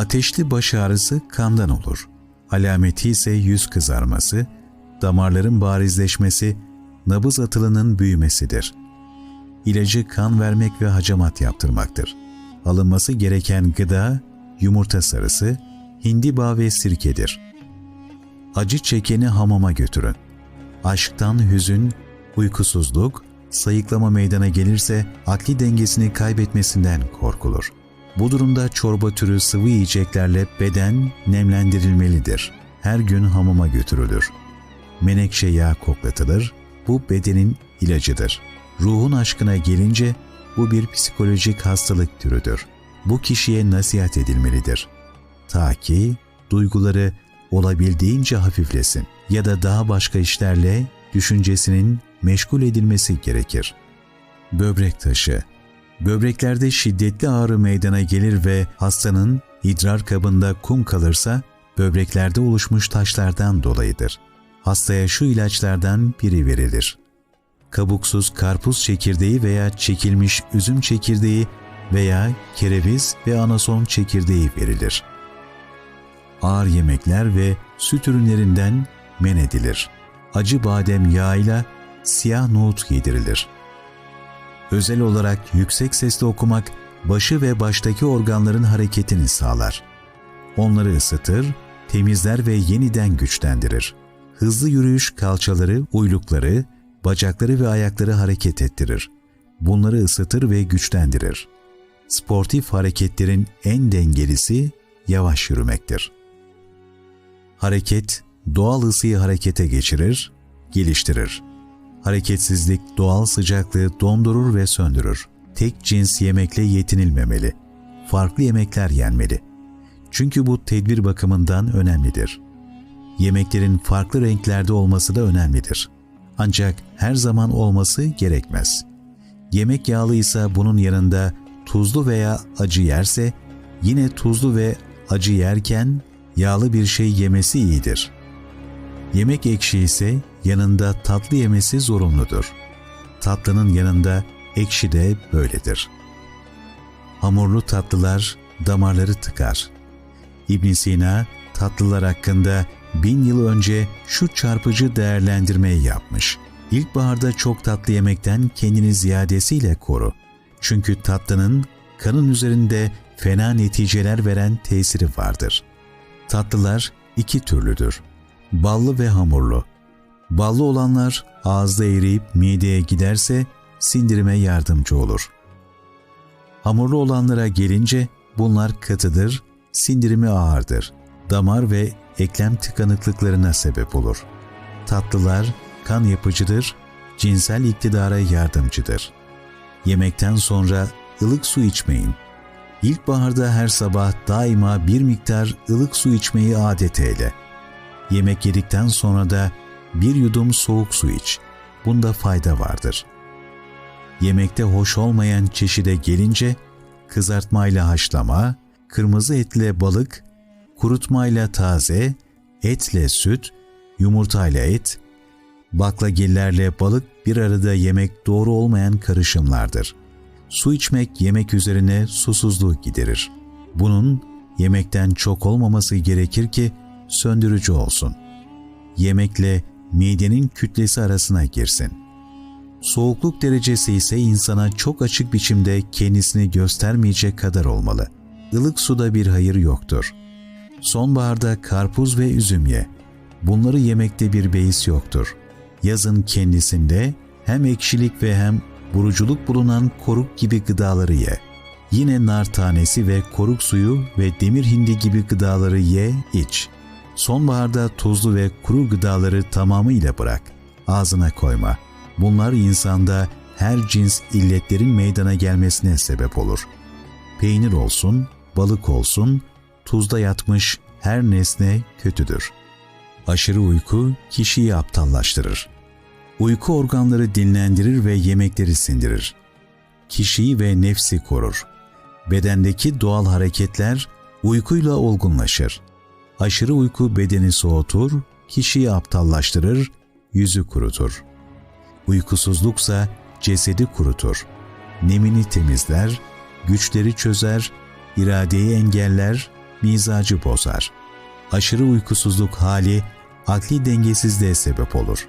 Ateşli baş ağrısı kandan olur. Alameti ise yüz kızarması, damarların barizleşmesi, nabız atılının büyümesidir. İlacı kan vermek ve hacamat yaptırmaktır. Alınması gereken gıda yumurta sarısı, hindiba ve sirkedir. Acı çekeni hamama götürün. Aşktan hüzün, uykusuzluk, sayıklama meydana gelirse akli dengesini kaybetmesinden korkulur. Bu durumda çorba türü sıvı yiyeceklerle beden nemlendirilmelidir. Her gün hamama götürülür. Menekşe yağı koklatılır. Bu bedenin ilacıdır. Ruhun aşkına gelince bu bir psikolojik hastalık türüdür. Bu kişiye nasihat edilmelidir. Ta ki duyguları olabildiğince hafiflesin ya da daha başka işlerle düşüncesinin meşgul edilmesi gerekir. Böbrek taşı Böbreklerde şiddetli ağrı meydana gelir ve hastanın idrar kabında kum kalırsa böbreklerde oluşmuş taşlardan dolayıdır. Hastaya şu ilaçlardan biri verilir. Kabuksuz karpuz çekirdeği veya çekilmiş üzüm çekirdeği veya kereviz ve anason çekirdeği verilir. Ağır yemekler ve süt ürünlerinden men edilir. Acı badem yağıyla siyah nohut yedirilir. Özel olarak yüksek sesle okumak başı ve baştaki organların hareketini sağlar. Onları ısıtır, temizler ve yeniden güçlendirir. Hızlı yürüyüş kalçaları, uylukları, bacakları ve ayakları hareket ettirir. Bunları ısıtır ve güçlendirir. Sportif hareketlerin en dengelisi yavaş yürümektir. Hareket, doğal ısıyı harekete geçirir, geliştirir. Hareketsizlik doğal sıcaklığı dondurur ve söndürür. Tek cins yemekle yetinilmemeli. Farklı yemekler yenmeli. Çünkü bu tedbir bakımından önemlidir. Yemeklerin farklı renklerde olması da önemlidir. Ancak her zaman olması gerekmez. Yemek yağlıysa bunun yanında tuzlu veya acı yerse yine tuzlu ve acı yerken yağlı bir şey yemesi iyidir. Yemek ekşi ise yanında tatlı yemesi zorunludur. Tatlının yanında ekşi de böyledir. Hamurlu tatlılar damarları tıkar. ibn Sina tatlılar hakkında bin yıl önce şu çarpıcı değerlendirmeyi yapmış. İlkbaharda çok tatlı yemekten kendini ziyadesiyle koru. Çünkü tatlının kanın üzerinde fena neticeler veren tesiri vardır. Tatlılar iki türlüdür. Ballı ve hamurlu. Ballı olanlar ağızda eriyip mideye giderse sindirime yardımcı olur. Hamurlu olanlara gelince bunlar katıdır, sindirimi ağırdır. Damar ve eklem tıkanıklıklarına sebep olur. Tatlılar kan yapıcıdır, cinsel iktidara yardımcıdır. Yemekten sonra ılık su içmeyin. İlkbaharda her sabah daima bir miktar ılık su içmeyi adet eyle. Yemek yedikten sonra da bir yudum soğuk su iç. Bunda fayda vardır. Yemekte hoş olmayan çeşide gelince kızartmayla haşlama, kırmızı etle balık, kurutmayla taze, etle süt, yumurtayla et, baklagillerle balık bir arada yemek doğru olmayan karışımlardır. Su içmek yemek üzerine susuzluğu giderir. Bunun yemekten çok olmaması gerekir ki söndürücü olsun. Yemekle midenin kütlesi arasına girsin. Soğukluk derecesi ise insana çok açık biçimde kendisini göstermeyecek kadar olmalı. Ilık suda bir hayır yoktur. Sonbaharda karpuz ve üzüm ye. Bunları yemekte bir beis yoktur. Yazın kendisinde hem ekşilik ve hem buruculuk bulunan koruk gibi gıdaları ye. Yine nar tanesi ve koruk suyu ve demir hindi gibi gıdaları ye, iç. Sonbaharda tuzlu ve kuru gıdaları tamamıyla bırak. Ağzına koyma. Bunlar insanda her cins illetlerin meydana gelmesine sebep olur. Peynir olsun, balık olsun, tuzda yatmış her nesne kötüdür. Aşırı uyku kişiyi aptallaştırır. Uyku organları dinlendirir ve yemekleri sindirir. Kişiyi ve nefsi korur. Bedendeki doğal hareketler uykuyla olgunlaşır. Aşırı uyku bedeni soğutur, kişiyi aptallaştırır, yüzü kurutur. Uykusuzluksa cesedi kurutur. Nemini temizler, güçleri çözer, iradeyi engeller, mizacı bozar. Aşırı uykusuzluk hali akli dengesizliğe sebep olur.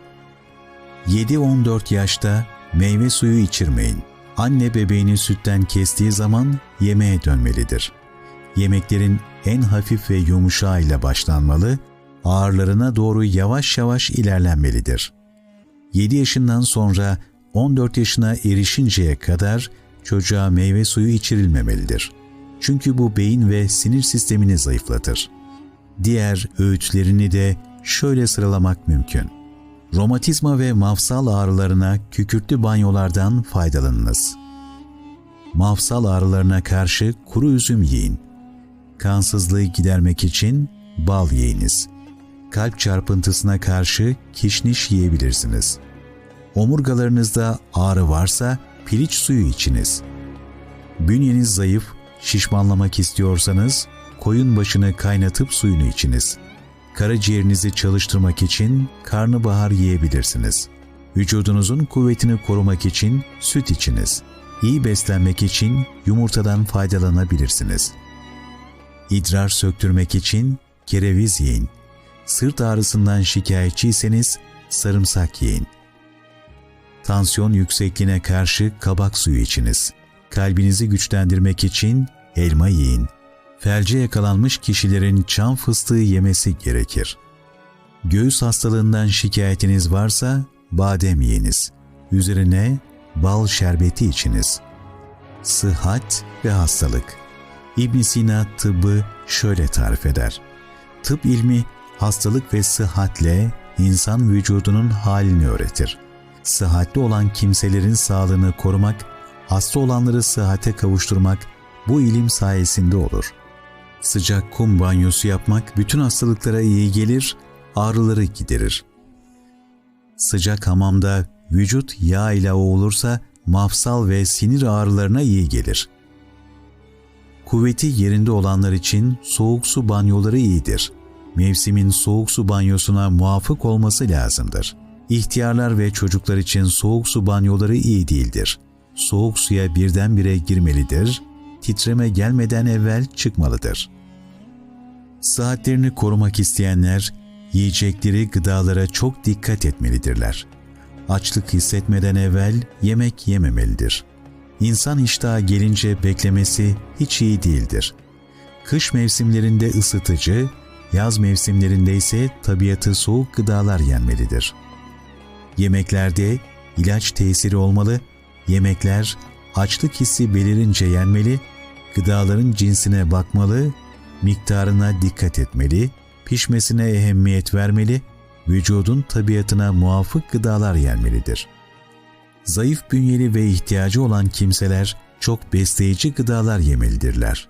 7-14 yaşta meyve suyu içirmeyin. Anne bebeğini sütten kestiği zaman yemeğe dönmelidir. Yemeklerin en hafif ve yumuşağıyla başlanmalı, ağırlarına doğru yavaş yavaş ilerlenmelidir. 7 yaşından sonra 14 yaşına erişinceye kadar çocuğa meyve suyu içirilmemelidir. Çünkü bu beyin ve sinir sistemini zayıflatır. Diğer öğütlerini de şöyle sıralamak mümkün. Romatizma ve mafsal ağrılarına kükürtlü banyolardan faydalanınız. Mafsal ağrılarına karşı kuru üzüm yiyin. Kansızlığı gidermek için bal yiyiniz. Kalp çarpıntısına karşı kişniş yiyebilirsiniz. Omurgalarınızda ağrı varsa piliç suyu içiniz. Bünyeniz zayıf, şişmanlamak istiyorsanız koyun başını kaynatıp suyunu içiniz. Karaciğerinizi çalıştırmak için karnabahar yiyebilirsiniz. Vücudunuzun kuvvetini korumak için süt içiniz. İyi beslenmek için yumurtadan faydalanabilirsiniz. İdrar söktürmek için kereviz yiyin. Sırt ağrısından şikayetçiyseniz sarımsak yiyin. Tansiyon yüksekliğine karşı kabak suyu içiniz. Kalbinizi güçlendirmek için elma yiyin. Felce yakalanmış kişilerin çam fıstığı yemesi gerekir. Göğüs hastalığından şikayetiniz varsa badem yiyiniz. Üzerine bal şerbeti içiniz. Sıhhat ve hastalık ibn Sina tıbbı şöyle tarif eder. Tıp ilmi hastalık ve sıhhatle insan vücudunun halini öğretir. Sıhhatli olan kimselerin sağlığını korumak, hasta olanları sıhhate kavuşturmak bu ilim sayesinde olur. Sıcak kum banyosu yapmak bütün hastalıklara iyi gelir, ağrıları giderir. Sıcak hamamda vücut yağ ile oğulursa mafsal ve sinir ağrılarına iyi gelir. Kuvveti yerinde olanlar için soğuk su banyoları iyidir. Mevsimin soğuk su banyosuna muvafık olması lazımdır. İhtiyarlar ve çocuklar için soğuk su banyoları iyi değildir. Soğuk suya birdenbire girmelidir, titreme gelmeden evvel çıkmalıdır. Saatlerini korumak isteyenler yiyecekleri gıdalara çok dikkat etmelidirler. Açlık hissetmeden evvel yemek yememelidir. İnsan iştahı gelince beklemesi hiç iyi değildir. Kış mevsimlerinde ısıtıcı, yaz mevsimlerinde ise tabiatı soğuk gıdalar yenmelidir. Yemeklerde ilaç tesiri olmalı, yemekler açlık hissi belirince yenmeli, gıdaların cinsine bakmalı, miktarına dikkat etmeli, pişmesine ehemmiyet vermeli, vücudun tabiatına muafık gıdalar yenmelidir. Zayıf bünyeli ve ihtiyacı olan kimseler çok besleyici gıdalar yemelidirler.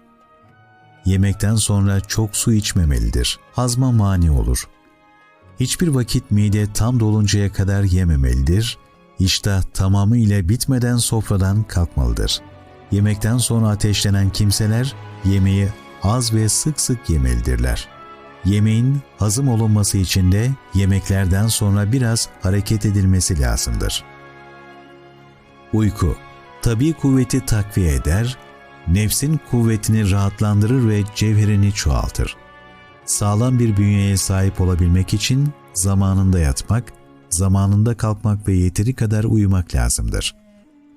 Yemekten sonra çok su içmemelidir. Hazma mani olur. Hiçbir vakit mide tam doluncaya kadar yememelidir. İştah tamamıyla bitmeden sofradan kalkmalıdır. Yemekten sonra ateşlenen kimseler yemeği az ve sık sık yemelidirler. Yemeğin hazım olunması için de yemeklerden sonra biraz hareket edilmesi lazımdır. Uyku, tabi kuvveti takviye eder, nefsin kuvvetini rahatlandırır ve cevherini çoğaltır. Sağlam bir bünyeye sahip olabilmek için zamanında yatmak, zamanında kalkmak ve yeteri kadar uyumak lazımdır.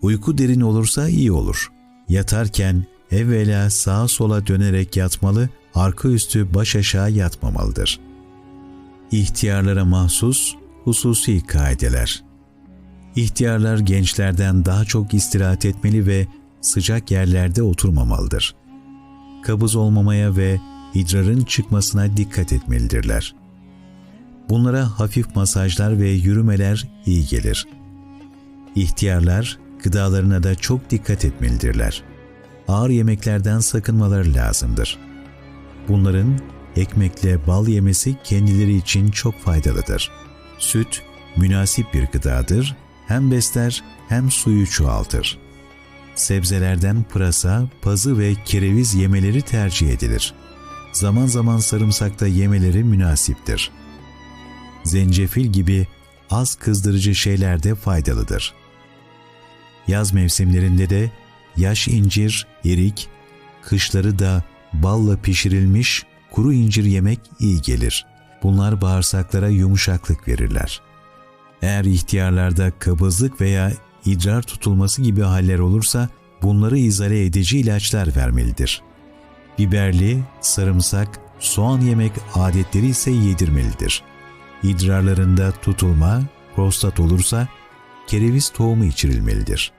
Uyku derin olursa iyi olur. Yatarken evvela sağa sola dönerek yatmalı, arka üstü baş aşağı yatmamalıdır. İhtiyarlara mahsus hususi kaideler. İhtiyarlar gençlerden daha çok istirahat etmeli ve sıcak yerlerde oturmamalıdır. Kabız olmamaya ve idrarın çıkmasına dikkat etmelidirler. Bunlara hafif masajlar ve yürümeler iyi gelir. İhtiyarlar gıdalarına da çok dikkat etmelidirler. Ağır yemeklerden sakınmaları lazımdır. Bunların ekmekle bal yemesi kendileri için çok faydalıdır. Süt münasip bir gıdadır, hem besler hem suyu çoğaltır. Sebzelerden pırasa, pazı ve kereviz yemeleri tercih edilir. Zaman zaman sarımsak da yemeleri münasiptir. Zencefil gibi az kızdırıcı şeyler de faydalıdır. Yaz mevsimlerinde de yaş incir, erik, kışları da balla pişirilmiş kuru incir yemek iyi gelir. Bunlar bağırsaklara yumuşaklık verirler. Eğer ihtiyarlarda kabızlık veya idrar tutulması gibi haller olursa bunları izale edici ilaçlar vermelidir. Biberli, sarımsak, soğan yemek adetleri ise yedirmelidir. İdrarlarında tutulma, prostat olursa kereviz tohumu içirilmelidir.